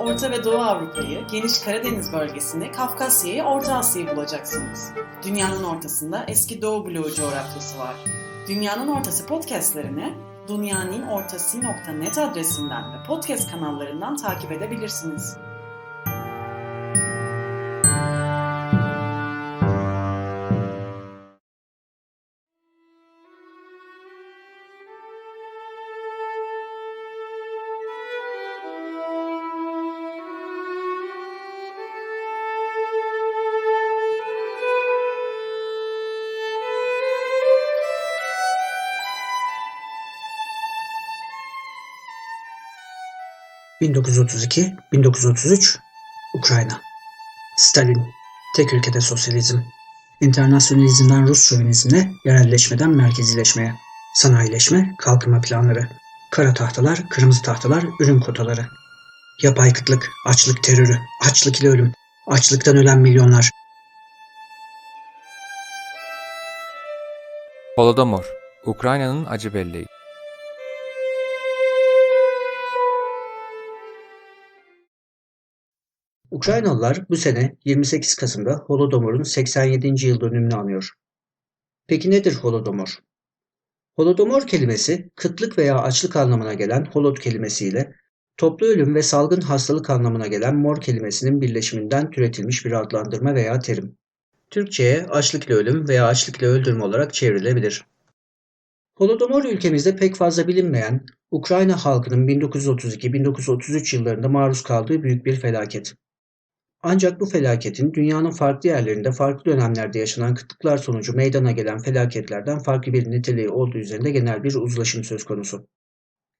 Orta ve Doğu Avrupa'yı, geniş Karadeniz bölgesini, Kafkasya'yı, Orta Asya'yı bulacaksınız. Dünyanın ortasında eski Doğu bloğu coğrafyası var. Dünyanın Ortası podcastlerini dunyaninnortası.net adresinden ve podcast kanallarından takip edebilirsiniz. ...1932-1933 Ukrayna. Stalin, tek ülkede sosyalizm. İnternasyonalizmden Rus şövenizmine, yerelleşmeden merkezileşmeye. Sanayileşme, kalkınma planları. Kara tahtalar, kırmızı tahtalar, ürün kotaları. Yapay kıtlık, açlık terörü, açlık ile ölüm. Açlıktan ölen milyonlar. Holodomor, Ukrayna'nın acı belleği. Ukraynalılar bu sene 28 Kasım'da Holodomor'un 87. yıl dönümünü anıyor. Peki nedir Holodomor? Holodomor kelimesi kıtlık veya açlık anlamına gelen holod kelimesiyle toplu ölüm ve salgın hastalık anlamına gelen mor kelimesinin birleşiminden türetilmiş bir adlandırma veya terim. Türkçe'ye açlık ile ölüm veya açlık ile öldürme olarak çevrilebilir. Holodomor ülkemizde pek fazla bilinmeyen Ukrayna halkının 1932-1933 yıllarında maruz kaldığı büyük bir felaket. Ancak bu felaketin dünyanın farklı yerlerinde farklı dönemlerde yaşanan kıtlıklar sonucu meydana gelen felaketlerden farklı bir niteliği olduğu üzerinde genel bir uzlaşım söz konusu.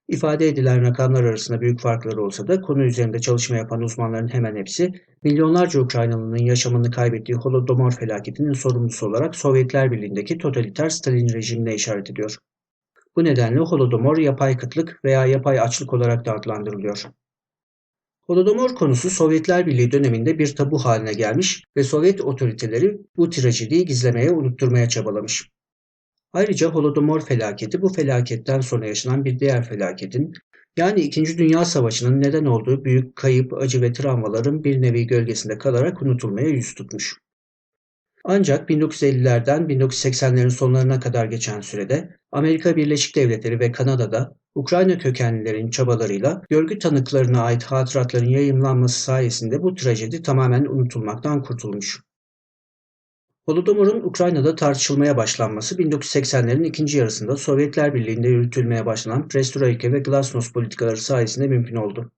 İfade edilen rakamlar arasında büyük farklar olsa da konu üzerinde çalışma yapan uzmanların hemen hepsi milyonlarca Ukraynalının yaşamını kaybettiği Holodomor felaketinin sorumlusu olarak Sovyetler Birliği'ndeki totaliter Stalin rejimine işaret ediyor. Bu nedenle Holodomor yapay kıtlık veya yapay açlık olarak da adlandırılıyor. Holodomor konusu Sovyetler Birliği döneminde bir tabu haline gelmiş ve Sovyet otoriteleri bu trajediyi gizlemeye, unutturmaya çabalamış. Ayrıca Holodomor felaketi bu felaketten sonra yaşanan bir diğer felaketin yani İkinci Dünya Savaşı'nın neden olduğu büyük kayıp, acı ve travmaların bir nevi gölgesinde kalarak unutulmaya yüz tutmuş. Ancak 1950'lerden 1980'lerin sonlarına kadar geçen sürede Amerika Birleşik Devletleri ve Kanada'da Ukrayna kökenlilerin çabalarıyla görgü tanıklarına ait hatıratların yayımlanması sayesinde bu trajedi tamamen unutulmaktan kurtulmuş. Holodomor'un Ukrayna'da tartışılmaya başlanması 1980'lerin ikinci yarısında Sovyetler Birliği'nde yürütülmeye başlanan Perestroika ve Glasnost politikaları sayesinde mümkün oldu.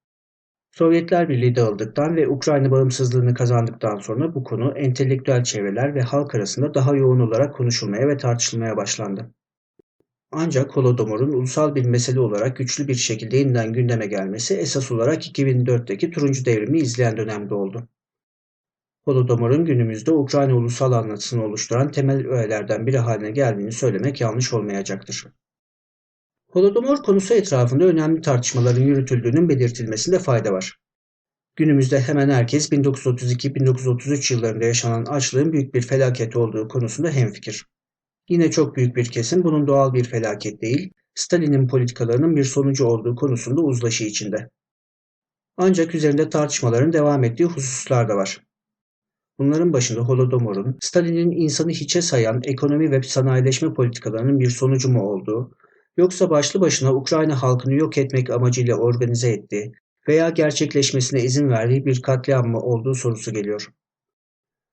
Sovyetler Birliği dağıldıktan ve Ukrayna bağımsızlığını kazandıktan sonra bu konu entelektüel çevreler ve halk arasında daha yoğun olarak konuşulmaya ve tartışılmaya başlandı. Ancak Holodomor'un ulusal bir mesele olarak güçlü bir şekilde yeniden gündeme gelmesi esas olarak 2004'teki Turuncu Devrimi izleyen dönemde oldu. Holodomor'un günümüzde Ukrayna ulusal anlatısını oluşturan temel öğelerden biri haline geldiğini söylemek yanlış olmayacaktır. Holodomor konusu etrafında önemli tartışmaların yürütüldüğünün belirtilmesinde fayda var. Günümüzde hemen herkes 1932-1933 yıllarında yaşanan açlığın büyük bir felaket olduğu konusunda hemfikir. Yine çok büyük bir kesim bunun doğal bir felaket değil, Stalin'in politikalarının bir sonucu olduğu konusunda uzlaşı içinde. Ancak üzerinde tartışmaların devam ettiği hususlar da var. Bunların başında Holodomor'un Stalin'in insanı hiçe sayan ekonomi ve sanayileşme politikalarının bir sonucu mu olduğu, yoksa başlı başına Ukrayna halkını yok etmek amacıyla organize ettiği veya gerçekleşmesine izin verdiği bir katliam mı olduğu sorusu geliyor.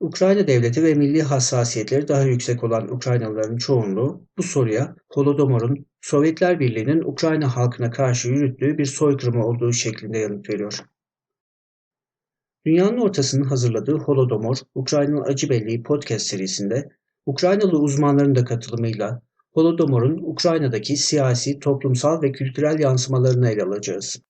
Ukrayna devleti ve milli hassasiyetleri daha yüksek olan Ukraynalıların çoğunluğu bu soruya Holodomor'un Sovyetler Birliği'nin Ukrayna halkına karşı yürüttüğü bir soykırımı olduğu şeklinde yanıt veriyor. Dünyanın ortasının hazırladığı Holodomor, Ukrayna'nın Acı Belleği podcast serisinde Ukraynalı uzmanların da katılımıyla Holodomor'un Ukrayna'daki siyasi, toplumsal ve kültürel yansımalarını ele alacağız.